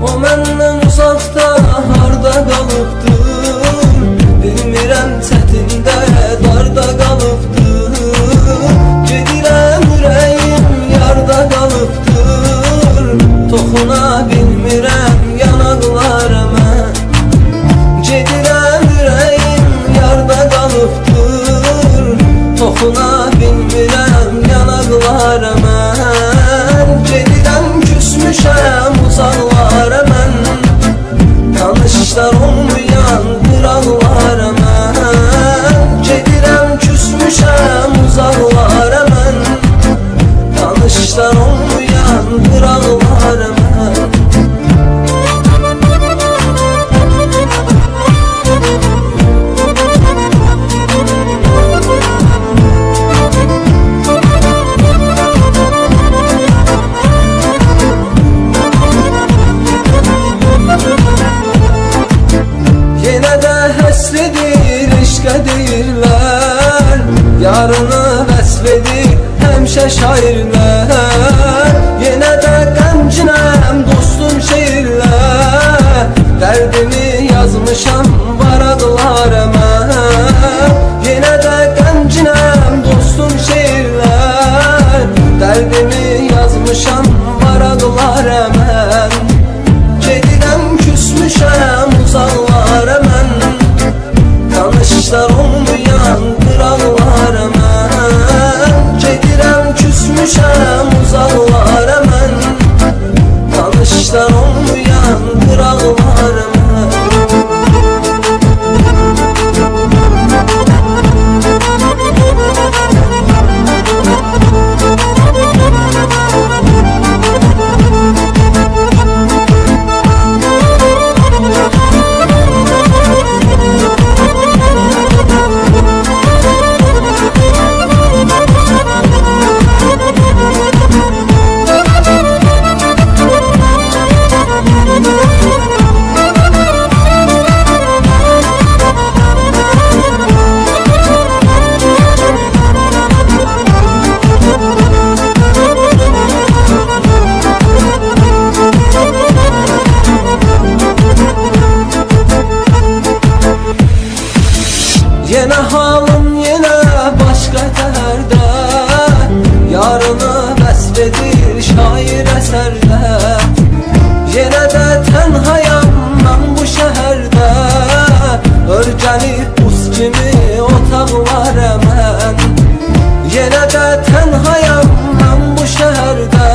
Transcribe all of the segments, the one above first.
O məndən uzaqda harda qalıbdır Bilmirəm çətində Tanışlar olmayan həslidir, eşqə deyirlər Yarını vəsf edir Tanışlar olmayan qıraqlara mən Yenə halım yenə başqa tərdə Yarını vəsf edir şair əsərdə Yenə də tənhayam mən bu şəhərdə Örgənib buz kimi otaqlara mən Yenə də tənhayam mən bu şəhərdə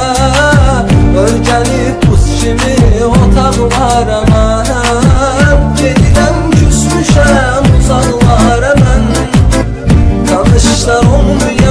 Örgənib buz kimi otaqlara mən Tanışlar olmayan